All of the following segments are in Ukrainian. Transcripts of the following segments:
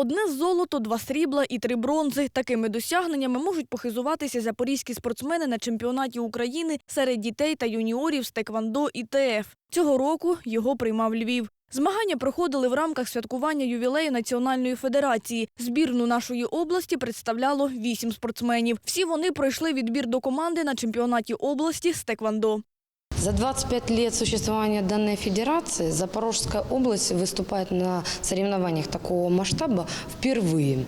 Одне золото, два срібла і три бронзи. Такими досягненнями можуть похизуватися запорізькі спортсмени на чемпіонаті України серед дітей та юніорів з теквандо і ТФ. Цього року його приймав Львів. Змагання проходили в рамках святкування ювілею Національної федерації. Збірну нашої області представляло вісім спортсменів. Всі вони пройшли відбір до команди на чемпіонаті області з теквандо. За 25 лет существования данной федерации Запорожская область выступает на соревнованиях такого масштаба впервые.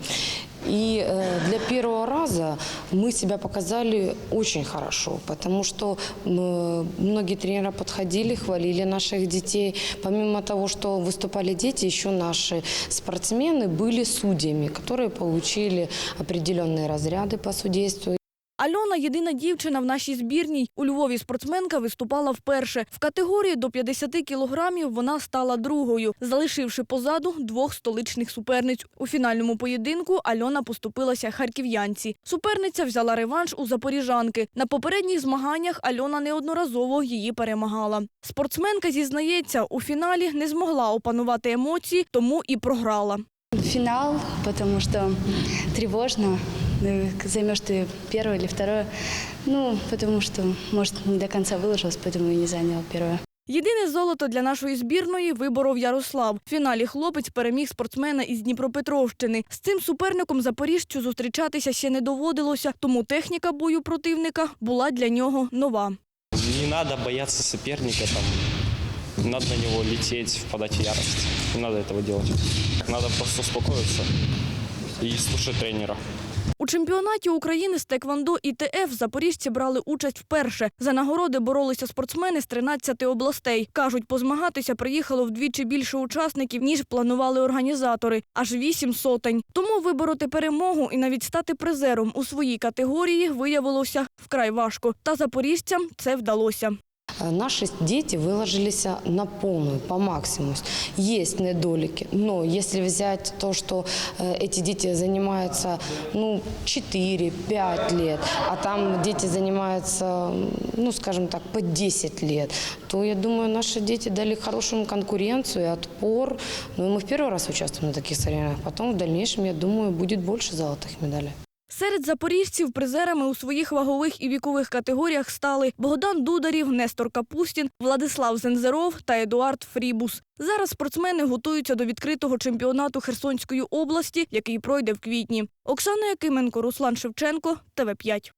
И э, для первого раза мы себя показали очень хорошо, потому что э, многие тренеры подходили, хвалили наших детей. Помимо того, что выступали дети, еще наши спортсмены были судьями, которые получили определенные разряды по судейству. Альона єдина дівчина в нашій збірній. У Львові спортсменка виступала вперше. В категорії до 50 кілограмів вона стала другою, залишивши позаду двох столичних суперниць. У фінальному поєдинку Альона поступилася харків'янці. Суперниця взяла реванш у запоріжанки. На попередніх змаганнях Альона неодноразово її перемагала. Спортсменка зізнається, у фіналі не змогла опанувати емоції, тому і програла. Финал, потому что тревожно. Ну, Займешь ты первое или второе. Ну, потому что, может, не до конца выложилась, поэтому и не заняла первое. Єдине золото для нашої збірної виборов Ярослав. В фіналі хлопець переміг спортсмена із Дніпропетровщини. З цим суперником запоріжцю зустрічатися ще не доводилося, тому техніка бою противника була для нього нова. Не надо бояться соперника, там, надо на него лететь, впадать в ярость. Не надо этого делать. Надо просто успокоиться и слушать тренера. У чемпіонаті України з Теквандо і ТФ запоріжці брали участь вперше. За нагороди боролися спортсмени з 13 областей. Кажуть, позмагатися приїхало вдвічі більше учасників, ніж планували організатори – аж вісім сотень. Тому вибороти перемогу і навіть стати призером у своїй категорії виявилося вкрай важко. Та запоріжцям це вдалося. Э, Наши дети выложились на полную, по максимуму. Есть недолики, но если взять то, что э, эти дети занимаются ну, 4-5 лет, а там дети занимаются, м, ну, скажем так, по 10 лет, то, я думаю, наши дети дали хорошую конкуренцию и отпор. Ну, и мы в первый раз участвуем на таких соревнованиях, потом в дальнейшем, я думаю, будет больше золотых медалей. Серед запоріжців призерами у своїх вагових і вікових категоріях стали Богдан Дударів, Нестор Капустін, Владислав Зензеров та Едуард Фрібус. Зараз спортсмени готуються до відкритого чемпіонату Херсонської області, який пройде в квітні. Оксана Якименко, Руслан Шевченко, ТВ5.